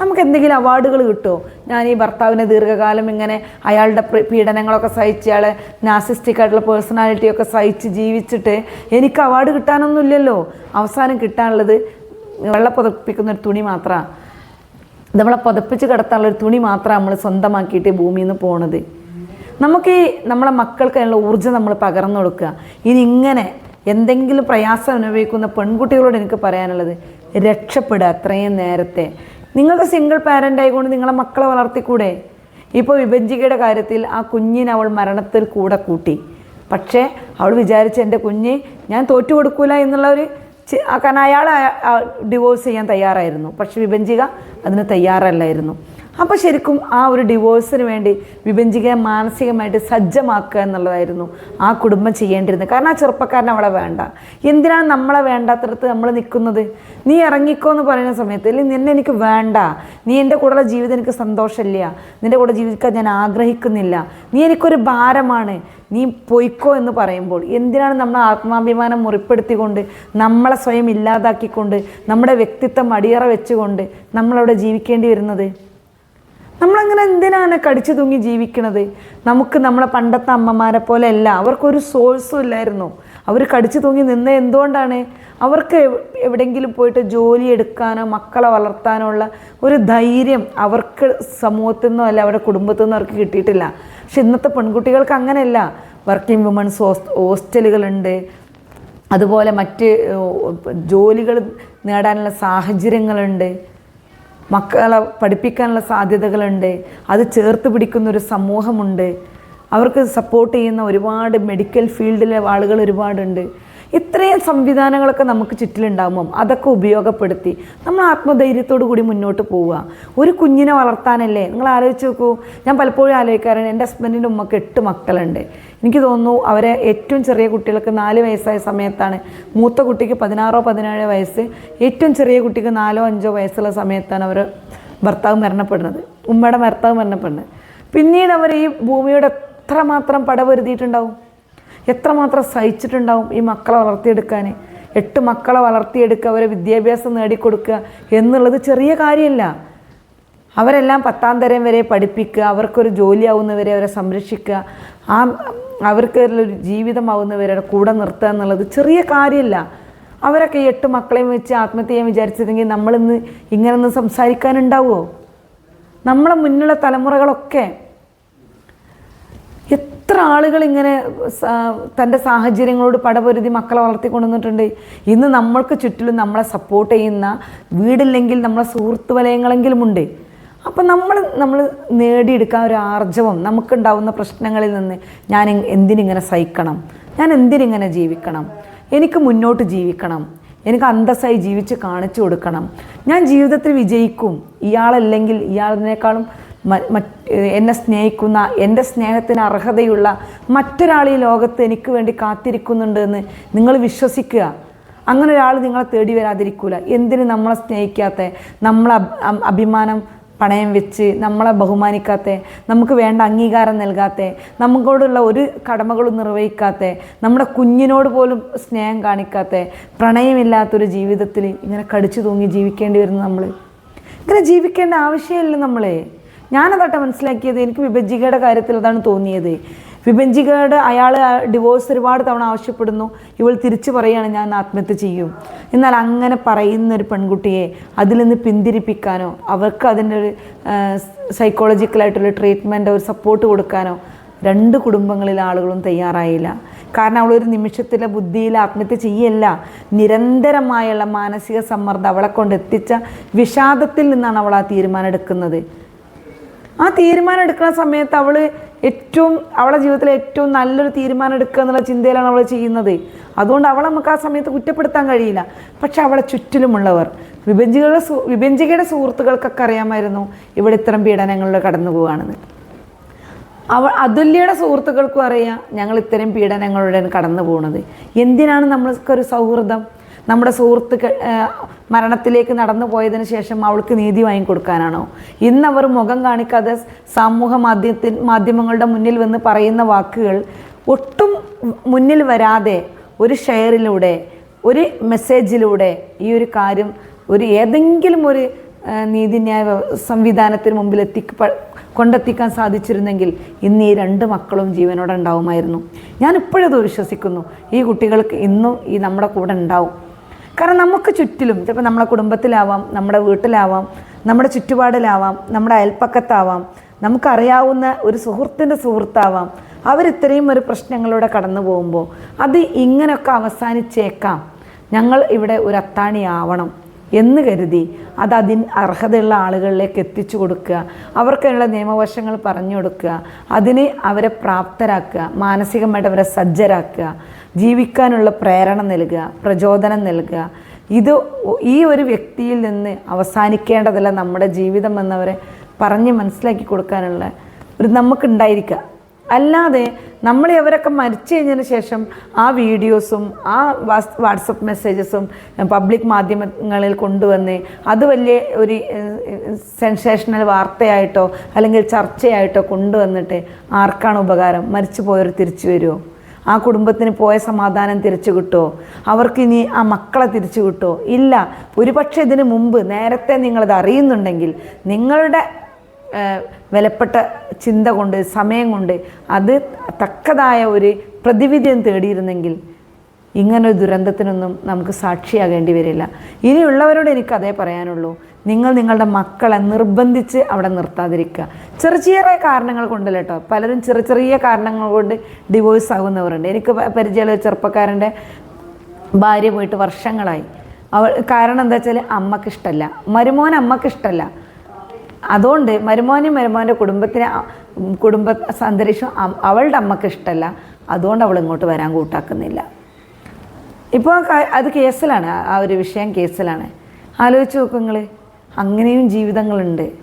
നമുക്ക് എന്തെങ്കിലും അവാർഡുകൾ കിട്ടുമോ ഞാൻ ഈ ഭർത്താവിനെ ദീർഘകാലം ഇങ്ങനെ അയാളുടെ പീഡനങ്ങളൊക്കെ സഹിച്ച് അയാളെ നാസിസ്റ്റിക് ആയിട്ടുള്ള പേഴ്സണാലിറ്റിയൊക്കെ സഹിച്ച് ജീവിച്ചിട്ട് എനിക്ക് അവാർഡ് കിട്ടാനൊന്നുമില്ലല്ലോ. അവസാനം കിട്ടാനുള്ളത് വെള്ളപ്പുതപ്പിക്കുന്ന ഒരു തുണി മാത്രമാണ് നമ്മളെ പുതപ്പിച്ച് കിടത്താനുള്ള ഒരു തുണി മാത്രമാണ് നമ്മൾ സ്വന്തമാക്കിയിട്ട് ഭൂമിയിൽ നിന്ന് പോണത്. നമുക്ക് ഈ നമ്മളെ മക്കൾക്ക് അതിനുള്ള ഊർജം നമ്മൾ പകർന്നു കൊടുക്കുക ഇനി ഇങ്ങനെ എന്തെങ്കിലും പ്രയാസം അനുഭവിക്കുന്ന പെൺകുട്ടികളോട് എനിക്ക് പറയാനുള്ളത് രക്ഷപ്പെടുക അത്രയും നേരത്തെ. നിങ്ങൾക്ക് സിംഗിൾ പാരന്റ് ആയിക്കൊണ്ട് നിങ്ങളെ മക്കളെ വളർത്തിക്കൂടെ? ഇപ്പോൾ വിഭജികയുടെ കാര്യത്തിൽ ആ കുഞ്ഞിനെ അവൾ മരണത്തിൽ കൂടെ കൂട്ടി. പക്ഷേ അവൾ വിചാരിച്ച എന്റെ കുഞ്ഞ് ഞാൻ തോറ്റു കൊടുക്കൂല എന്നുള്ള ഒരു കാരണം അയാൾ ഡിവോഴ്സ് ചെയ്യാൻ തയ്യാറായിരുന്നു. പക്ഷെ വിഭജിക അതിന് തയ്യാറല്ലായിരുന്നു. അപ്പോൾ ശരിക്കും ആ ഒരു ഡിവോഴ്സിന് വേണ്ടി വിഭജികയെ മാനസികമായിട്ട് സജ്ജമാക്കുക എന്നുള്ളതായിരുന്നു ആ കുടുംബം ചെയ്യേണ്ടിരുന്നത് കാരണം ആ ചെറുപ്പക്കാരൻ അവളെ വേണ്ട. എന്തിനാണ് നമ്മളെ വേണ്ടാത്തടത്ത് നമ്മൾ നിൽക്കുന്നത്? നീ ഇറങ്ങിക്കോ എന്ന് പറയുന്ന സമയത്ത് അല്ലെങ്കിൽ നിന്നെ എനിക്ക് വേണ്ട. നീ എന്റെ കൂടെയുള്ള ജീവിതം എനിക്ക് സന്തോഷമില്ല. നിന്റെ കൂടെ ജീവിക്കാൻ ഞാൻ ആഗ്രഹിക്കുന്നില്ല. നീ എനിക്കൊരു ഭാരമാണ്. നീ പൊയ്ക്കോ എന്ന് പറയുമ്പോൾ എന്തിനാണ് നമ്മൾ ആത്മാഭിമാനം മുറിപ്പെടുത്തിക്കൊണ്ട് നമ്മളെ സ്വയം ഇല്ലാതാക്കിക്കൊണ്ട് നമ്മുടെ വ്യക്തിത്വം അടിയറ വെച്ചുകൊണ്ട് നമ്മളവിടെ ജീവിക്കേണ്ടി വരുന്നത്? നമ്മളങ്ങനെ എന്തിനാണ് കടിച്ചു തൂങ്ങി ജീവിക്കണത്? നമുക്ക് നമ്മളെ പണ്ടത്തെ അമ്മമാരെ പോലെ അല്ല അവർക്കൊരു സോഴ്സും ഇല്ലായിരുന്നു. അവർ കടിച്ചു തൂങ്ങി നിന്ന് എന്തുകൊണ്ടാണ്? അവർക്ക് എവ്- എവിടെയെങ്കിലും പോയിട്ട് ജോലി എടുക്കാനോ മക്കളെ വളർത്താനോ ഉള്ള ഒരു ധൈര്യം അവർക്ക് സമൂഹത്തിൽ നിന്നോ അല്ല അവരുടെ കുടുംബത്തിൽ നിന്നോ അവർക്ക് കിട്ടിയിട്ടില്ല. പക്ഷെ ഇന്നത്തെ പെൺകുട്ടികൾക്ക് അങ്ങനെയല്ല. വർക്കിംഗ് വുമൺസ് ഹോസ് ഹോസ്റ്റലുകളുണ്ട് അതുപോലെ മറ്റ് ജോലികൾ നേടാനുള്ള സാഹചര്യങ്ങളുണ്ട്. മക്കളെ പഠിപ്പിക്കാനുള്ള സാധ്യതകളുണ്ട് അത് ചേർത്ത് പിടിക്കുന്ന ഒരു സമൂഹമുണ്ട്. അവർക്ക് സപ്പോർട്ട് ചെയ്യുന്ന ഒരുപാട് മെഡിക്കൽ ഫീൽഡിലെ ആളുകൾ ഒരുപാടുണ്ട്. ഇത്രയും സംവിധാനങ്ങളൊക്കെ നമുക്ക് ചുറ്റിലുണ്ടാകുമ്പം അതൊക്കെ ഉപയോഗപ്പെടുത്തി നമ്മൾ ആത്മധൈര്യത്തോടു കൂടി മുന്നോട്ട് പോവുക. ഒരു കുഞ്ഞിനെ വളർത്താനല്ലേ? നിങ്ങൾ ആലോചിച്ച് നോക്കൂ. ഞാൻ പലപ്പോഴും ആലോചിക്കാറുണ്ട് എന്റെ ഹസ്ബൻഡിന്റെ ഉമ്മക്ക് എട്ട് മക്കളുണ്ട്. എനിക്ക് തോന്നുന്നു അവരെ ഏറ്റവും ചെറിയ കുട്ടികൾക്ക് നാല് വയസ്സായ സമയത്താണ്. മൂത്ത കുട്ടിക്ക് പതിനാറോ പതിനേഴോ വയസ്സ്. ഏറ്റവും ചെറിയ കുട്ടിക്ക് നാലോ അഞ്ചോ വയസ്സുള്ള സമയത്താണ് അവർ ഭർത്താവ് മരണപ്പെടുന്നത്. ഉമ്മയുടെ ഭർത്താവ് മരണപ്പെടുന്നത്. പിന്നീട് അവർ ഈ ഭൂമിയുടെ എത്രമാത്രം പടപൊരുതിയിട്ടുണ്ടാവും എത്രമാത്രം സഹിച്ചിട്ടുണ്ടാവും ഈ മക്കളെ വളർത്തിയെടുക്കാൻ? എട്ട് മക്കളെ വളർത്തിയെടുക്കുക അവരെ വിദ്യാഭ്യാസം നേടിക്കൊടുക്കുക എന്നുള്ളത് ചെറിയ കാര്യമല്ല. അവരെല്ലാം പത്താം തരം വരെ പഠിപ്പിക്കുക അവർക്കൊരു ജോലിയാവുന്നവരെ അവരെ സംരക്ഷിക്കുക ആ അവർക്ക് ഒരു ജീവിതമാവുന്നവരുടെ കൂടെ നിർത്തുക എന്നുള്ളത് ചെറിയ കാര്യമല്ല. അവരൊക്കെ എട്ട് മക്കളെയും വെച്ച് ആത്മഹത്യ ചെയ്യാൻ വിചാരിച്ചിരുന്നെങ്കിൽ നമ്മളിന്ന് ഇങ്ങനൊന്നും സംസാരിക്കാനുണ്ടാവുമോ? നമ്മളെ മുന്നിലുള്ള തലമുറകളൊക്കെ എത്ര ആളുകൾ ഇങ്ങനെ തന്റെ സാഹചര്യങ്ങളോട് പടപൊരുതി മക്കളെ വളർത്തിക്കൊണ്ടുവന്നിട്ടുണ്ട് ഇന്ന് നമ്മൾക്ക് ചുറ്റിലും നമ്മളെ സപ്പോർട്ട് ചെയ്യുന്ന വീടില്ലെങ്കിൽ നമ്മളെ സുഹൃത്ത് വലയങ്ങളെങ്കിലും ഉണ്ട്. അപ്പം നമ്മൾ നമ്മൾ നേടിയെടുക്കാൻ ഒരു ആർജവം നമുക്കുണ്ടാവുന്ന പ്രശ്നങ്ങളിൽ നിന്ന് ഞാൻ എന്തിനിങ്ങനെ സഹിക്കണം? ഞാൻ എന്തിനിങ്ങനെ ജീവിക്കണം? എനിക്ക് മുന്നോട്ട് ജീവിക്കണം. എനിക്ക് അന്തസ്സായി ജീവിച്ച് കാണിച്ചു കൊടുക്കണം. ഞാൻ ജീവിതത്തിൽ വിജയിക്കും. ഇയാളല്ലെങ്കിൽ ഇയാളിനേക്കാളും എന്നെ സ്നേഹിക്കുന്ന എന്റെ സ്നേഹത്തിന് അർഹതയുള്ള മറ്റൊരാൾ ഈ ലോകത്ത് എനിക്ക് വേണ്ടി കാത്തിരിക്കുന്നുണ്ട് എന്ന് നിങ്ങൾ വിശ്വസിക്കുക. അങ്ങനെ ഒരാൾ നിങ്ങളെ തേടി വരാതിരിക്കൂല. എന്തിന് നമ്മളെ സ്നേഹിക്കാത്ത? നമ്മളെ അഭിമാനം പണയം വെച്ച് നമ്മളെ ബഹുമാനിക്കാത്ത? നമുക്ക് വേണ്ട അംഗീകാരം നൽകാത്ത? നമുക്കോടുള്ള ഒരു കടമകളും നിർവഹിക്കാത്ത? നമ്മുടെ കുഞ്ഞിനോട് പോലും സ്നേഹം കാണിക്കാത്ത? പ്രണയമില്ലാത്തൊരു ജീവിതത്തിൽ ഇങ്ങനെ കടിച്ചു തൂങ്ങി ജീവിക്കേണ്ടി വരുന്നു നമ്മൾ ഇങ്ങനെ ജീവിക്കേണ്ട ആവശ്യമില്ല നമ്മളെ. ഞാനതാട്ടെ മനസ്സിലാക്കിയത് എനിക്ക് വിഭജികയുടെ കാര്യത്തിൽ അതാണ് തോന്നിയത്. വിഭജികയുടെ അയാൾ ഡിവോഴ്സ് ഒരുപാട് തവണ ആവശ്യപ്പെടുന്നു. ഇവൾ തിരിച്ചു പറയുകയാണ് ഞാൻ ആത്മഹത്യ ചെയ്യും. എന്നാൽ അങ്ങനെ പറയുന്ന ഒരു പെൺകുട്ടിയെ അതിൽ നിന്ന് പിന്തിരിപ്പിക്കാനോ അവർക്ക് അതിന്റെ ഒരു സൈക്കോളജിക്കലായിട്ടുള്ള ട്രീറ്റ്മെന്റ് ഒരു സപ്പോർട്ട് കൊടുക്കാനോ രണ്ട് കുടുംബങ്ങളിലെ ആളുകളും തയ്യാറായില്ല. കാരണം അവൾ ഒരു നിമിഷത്തിലെ ബുദ്ധിയിൽ ആത്മഹത്യ ചെയ്യല്ല. നിരന്തരമായുള്ള മാനസിക സമ്മർദ്ദം അവളെ കൊണ്ട് എത്തിച്ച വിഷാദത്തിൽ നിന്നാണ് അവൾ ആ തീരുമാനം എടുക്കുന്നത്. ആ തീരുമാനം എടുക്കുന്ന സമയത്ത് അവൾ ഏറ്റവും അവളെ ജീവിതത്തിൽ ഏറ്റവും നല്ലൊരു തീരുമാനം എടുക്കുക എന്നുള്ള ചിന്തയിലാണ് അവൾ ചെയ്യുന്നത്. അതുകൊണ്ട് അവളെ നമുക്ക് ആ സമയത്ത് കുറ്റപ്പെടുത്താൻ കഴിയില്ല. പക്ഷെ അവളെ ചുറ്റിലുമുള്ളവർ വിഭജികളുടെ സു- വിഭജികയുടെ സുഹൃത്തുക്കൾക്കൊക്കെ അറിയാമായിരുന്നു ഇവിടെ ഇത്തരം പീഡനങ്ങളിലൂടെ കടന്നു പോവുകയാണെന്ന്. അവ അതുല്യയുടെ സുഹൃത്തുക്കൾക്കും അറിയാം ഞങ്ങൾ ഇത്തരം പീഡനങ്ങളിലൂടെയാണ് കടന്നു പോകുന്നത്. എന്തിനാണ് നമ്മൾക്കൊരു സൗഹൃദം? നമ്മുടെ സുഹൃത്ത് മരണത്തിലേക്ക് നടന്നു പോയതിനു ശേഷം അവൾക്ക് നീതി വാങ്ങിക്കൊടുക്കാനാണോ? ഇന്ന് അവർ മുഖം കാണിക്കാതെ സമൂഹ മാധ്യമത്തിൽ മാധ്യമങ്ങളുടെ മുന്നിൽ വന്ന് പറയുന്ന വാക്കുകൾ ഒട്ടും മുന്നിൽ വരാതെ ഒരു ഷെയറിലൂടെ ഒരു മെസ്സേജിലൂടെ ഈ ഒരു കാര്യം ഒരു ഏതെങ്കിലും ഒരു നീതിന്യായ സംവിധാനത്തിന് മുമ്പിൽ എത്തി കൊണ്ടെത്തിക്കാൻ സാധിച്ചിരുന്നെങ്കിൽ ഇന്ന് ഈ രണ്ട് മക്കളും ജീവനോടെ ഉണ്ടാവുമായിരുന്നു. ഞാൻ ഇപ്പോഴത് വിശ്വസിക്കുന്നു. ഈ കുട്ടികൾക്ക് ഇന്നും ഈ നമ്മുടെ കൂടെ ഉണ്ടാവും. കാരണം നമുക്ക് ചുറ്റിലും ചിലപ്പോൾ നമ്മുടെ കുടുംബത്തിലാവാം നമ്മുടെ വീട്ടിലാവാം നമ്മുടെ ചുറ്റുപാടിലാവാം നമ്മുടെ അയൽപ്പക്കത്താവാം നമുക്കറിയാവുന്ന ഒരു സുഹൃത്തിന്റെ സുഹൃത്താവാം. അവരിത്രയും ഒരു പ്രശ്നങ്ങളിലൂടെ കടന്നു പോകുമ്പോൾ അത് ഇങ്ങനെയൊക്കെ അവസാനിച്ചേക്കാം. ഞങ്ങൾ ഇവിടെ ഒരു അത്താണി ആവണം എന്ന് കരുതി അത് അതിന് അർഹതയുള്ള ആളുകളിലേക്ക് എത്തിച്ചു കൊടുക്കുക. അവർക്കുള്ള നിയമവശങ്ങൾ പറഞ്ഞു കൊടുക്കുക. അതിനെ അവരെ പ്രാപ്തരാക്കുക. മാനസികമായിട്ട് അവരെ സജ്ജരാക്കുക. ജീവിക്കാനുള്ള പ്രേരണ നൽകുക പ്രചോദനം നൽകുക. ഇത് ഈ ഒരു വ്യക്തിയിൽ നിന്ന് അവസാനിക്കേണ്ടതല്ല നമ്മുടെ ജീവിതം എന്നവരെ പറഞ്ഞ് മനസ്സിലാക്കി കൊടുക്കാനുള്ള ഒരു നമുക്കുണ്ടായിരിക്കുക. അല്ലാതെ നമ്മൾ അവരൊക്കെ മരിച്ചു കഴിഞ്ഞതിന് ശേഷം ആ വീഡിയോസും ആ വാട്സപ്പ് മെസ്സേജസും പബ്ലിക് മാധ്യമങ്ങളിൽ കൊണ്ടുവന്ന് അത് വലിയ ഒരു സെൻസേഷണൽ വാർത്തയായിട്ടോ അല്ലെങ്കിൽ ചർച്ചയായിട്ടോ കൊണ്ടുവന്നിട്ട് ആർക്കാണ് ഉപകാരം? മരിച്ചു പോയവർ തിരിച്ചു വരുമോ? ആ കുടുംബത്തിന് പോയ സമാധാനം തിരിച്ചു കിട്ടുമോ അവർക്കിനി ആ മക്കളെ തിരിച്ചു കിട്ടുമോ ഇല്ല. ഒരുപക്ഷെ ഇതിന് മുമ്പ് നേരത്തെ നിങ്ങളത് അറിയുന്നുണ്ടെങ്കിൽ നിങ്ങളുടെ വിലപ്പെട്ട ചിന്ത കൊണ്ട് സമയം കൊണ്ട് അത് തക്കതായ ഒരു പ്രതിവിധിയും തേടിയിരുന്നെങ്കിൽ ഇങ്ങനൊരു ദുരന്തത്തിനൊന്നും നമുക്ക് സാക്ഷിയാകേണ്ടി വരില്ല. ഇനിയുള്ളവരോട് എനിക്ക് അതേ പറയാനുള്ളൂ. നിങ്ങൾ നിങ്ങളുടെ മക്കളെ നിർബന്ധിച്ച് അവിടെ നിർത്താതിരിക്കുക. ചെറിയ ചെറിയ കാരണങ്ങൾ കൊണ്ടല്ല കേട്ടോ പലരും ചെറിയ ചെറിയ കാരണങ്ങൾ കൊണ്ട് ഡിവോഴ്സ് ആകുന്നവരുണ്ട് എനിക്ക് പരിചയമുള്ള ചെറുപ്പക്കാരന്റെ ഭാര്യ പോയിട്ട് വർഷങ്ങളായി. അവൾ കാരണം എന്താ വെച്ചാൽ അമ്മയ്ക്ക് ഇഷ്ടമല്ല മരുമോൻ അമ്മയ്ക്ക് ഇഷ്ടമല്ല അതുകൊണ്ട് മരുമോനും മരുമോന്റെ കുടുംബത്തിന് കുടുംബ അന്തരീക്ഷം അവളുടെ അമ്മയ്ക്ക് ഇഷ്ടമല്ല അതുകൊണ്ട് അവൾ ഇങ്ങോട്ട് വരാൻ കൂട്ടാക്കുന്നില്ല. ഇപ്പോൾ അത് കേസിലാണ്. ആ- ഒരു വിഷയം കേസിലാണ്. ആലോചിച്ച് നോക്കൂ നിങ്ങൾ അങ്ങനെയും ജീവിതങ്ങളുണ്ട്.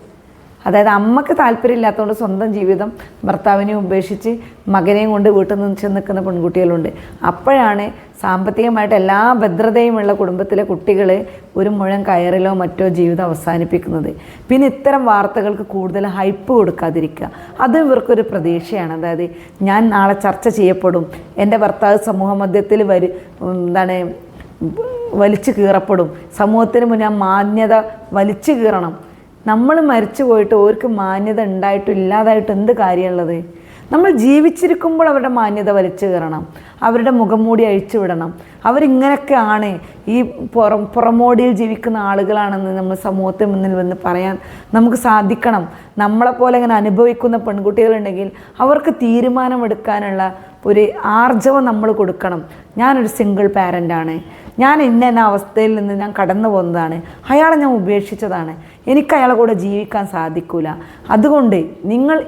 അതായത് അമ്മയ്ക്ക് താല്പര്യമില്ലാത്തതുകൊണ്ട് സ്വന്തം ജീവിതം ഭർത്താവിനെ ഉപേക്ഷിച്ച് മകനെയും കൊണ്ട് വീട്ടിൽ നിന്ന് ചെന്ന് നിൽക്കുന്ന പെൺകുട്ടികളുണ്ട്. അപ്പോഴാണ് സാമ്പത്തികമായിട്ട് എല്ലാ ഭദ്രതയുമുള്ള കുടുംബത്തിലെ കുട്ടികൾ ഒരു മുഴം കയറിലോ മറ്റോ ജീവിതം അവസാനിപ്പിക്കുന്നത്. പിന്നെ ഇത്തരം വാർത്തകൾക്ക് കൂടുതൽ ഹൈപ്പ് കൊടുക്കാതിരിക്കുക. അത് ഇവർക്കൊരു പ്രതീക്ഷയാണ്. അതായത് ഞാൻ നാളെ ചർച്ച ചെയ്യപ്പെടും. എന്റെ ഭർത്താവ് സമൂഹ മധ്യത്തിൽ വരും എന്താണ് വലിച്ചു കീറപ്പെടും. സമൂഹത്തിന് മുന്നേ ആ മാന്യത വലിച്ചു കീറണം. നമ്മൾ മരിച്ചു പോയിട്ട് ഓർക്ക് മാന്യത ഉണ്ടായിട്ടും ഇല്ലാതായിട്ട് എന്ത് കാര്യമുള്ളത്? നമ്മൾ ജീവിച്ചിരിക്കുമ്പോൾ അവരുടെ മാന്യത വലിച്ചു കീറണം. അവരുടെ മുഖം മുഖംമൂടി അഴിച്ചു വിടണം. അവരിങ്ങനെയൊക്കെയാണ് ഈ പുറം പുറമോടിയിൽ ജീവിക്കുന്ന ആളുകളാണെന്ന് നമ്മൾ സമൂഹത്തിന് മുന്നിൽ വന്ന് പറയാൻ നമുക്ക് സാധിക്കണം. നമ്മളെപ്പോലെ ഇങ്ങനെ അനുഭവിക്കുന്ന പെൺകുട്ടികളുണ്ടെങ്കിൽ അവർക്ക് തീരുമാനമെടുക്കാനുള്ള ഒരു ആർജവം നമ്മൾ കൊടുക്കണം. ഞാനൊരു സിംഗിൾ പാരന്റാണ് ഞാൻ ഇന്ന എന്ന അവസ്ഥയിൽ നിന്ന് ഞാൻ കടന്നു പോകുന്നതാണ്. അയാളെ ഞാൻ ഉപേക്ഷിച്ചതാണ്. എനിക്ക് അയാളെ കൂടെ ജീവിക്കാൻ സാധിക്കൂല. അതുകൊണ്ട് നിങ്ങൾ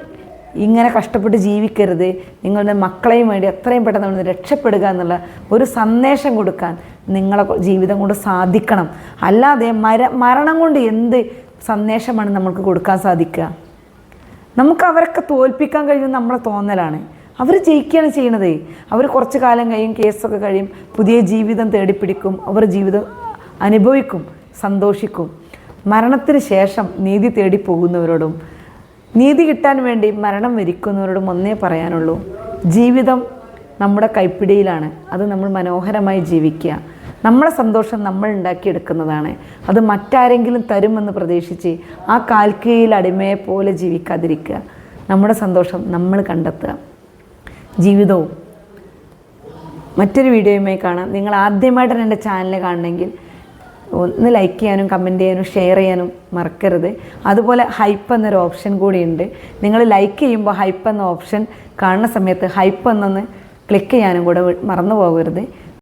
ഇങ്ങനെ കഷ്ടപ്പെട്ട് ജീവിക്കരുത്. നിങ്ങളുടെ മക്കളെയും വേണ്ടി എത്രയും പെട്ടെന്ന് നമ്മൾ രക്ഷപ്പെടുക എന്നുള്ള ഒരു സന്ദേശം കൊടുക്കാൻ നിങ്ങളെ ജീവിതം കൊണ്ട് സാധിക്കണം. അല്ലാതെ മര മരണം കൊണ്ട് എന്ത് സന്ദേശമാണ് നമുക്ക് കൊടുക്കാൻ സാധിക്കുക? നമുക്ക് അവരൊക്കെ തോൽപ്പിക്കാൻ കഴിയുന്ന നമ്മളെ തോന്നലാണ്. അവർ ജയിക്കുകയാണ് ചെയ്യണത്. അവർ കുറച്ച് കാലം കഴിയും കേസൊക്കെ കഴിയും പുതിയ ജീവിതം തേടിപ്പിടിക്കും അവർ ജീവിതം അനുഭവിക്കും സന്തോഷിക്കും. മരണത്തിന് ശേഷം നീതി തേടി പോകുന്നവരോടും നീതി കിട്ടാൻ വേണ്ടി മരണം വരിക്കുന്നവരോടും ഒന്നേ പറയാനുള്ളൂ. ജീവിതം നമ്മുടെ കൈപ്പിടിയിലാണ്. അത് നമ്മൾ മനോഹരമായി ജീവിക്കുക. നമ്മളെ സന്തോഷം നമ്മൾ ഉണ്ടാക്കിയെടുക്കുന്നതാണ്. അത് മറ്റാരെങ്കിലും തരുമെന്ന് പ്രതീക്ഷിച്ച് ആ കാൽക്കീയിൽ അടിമയെ പോലെ ജീവിക്കാതിരിക്കുക. നമ്മുടെ സന്തോഷം നമ്മൾ കണ്ടെത്തുക. ജീവിതവും. മറ്റൊരു വീഡിയോയുമായി കാണാം. നിങ്ങൾ ആദ്യമായിട്ടാണ് എന്റെ ചാനൽ കാണണമെങ്കിൽ ഒന്ന് ലൈക്ക് ചെയ്യാനും കമന്റ് ചെയ്യാനും ഷെയർ ചെയ്യാനും മറക്കരുത്. അതുപോലെ ഹൈപ്പ് എന്നൊരു ഓപ്ഷൻ കൂടിയുണ്ട് നിങ്ങൾ ലൈക്ക് ചെയ്യുമ്പോൾ ഹൈപ്പ് എന്ന ഓപ്ഷൻ കാണുന്ന സമയത്ത് ഹൈപ്പ് എന്നൊന്ന് ക്ലിക്ക് ചെയ്യാനും കൂടെ മറന്നു പോകരുത്.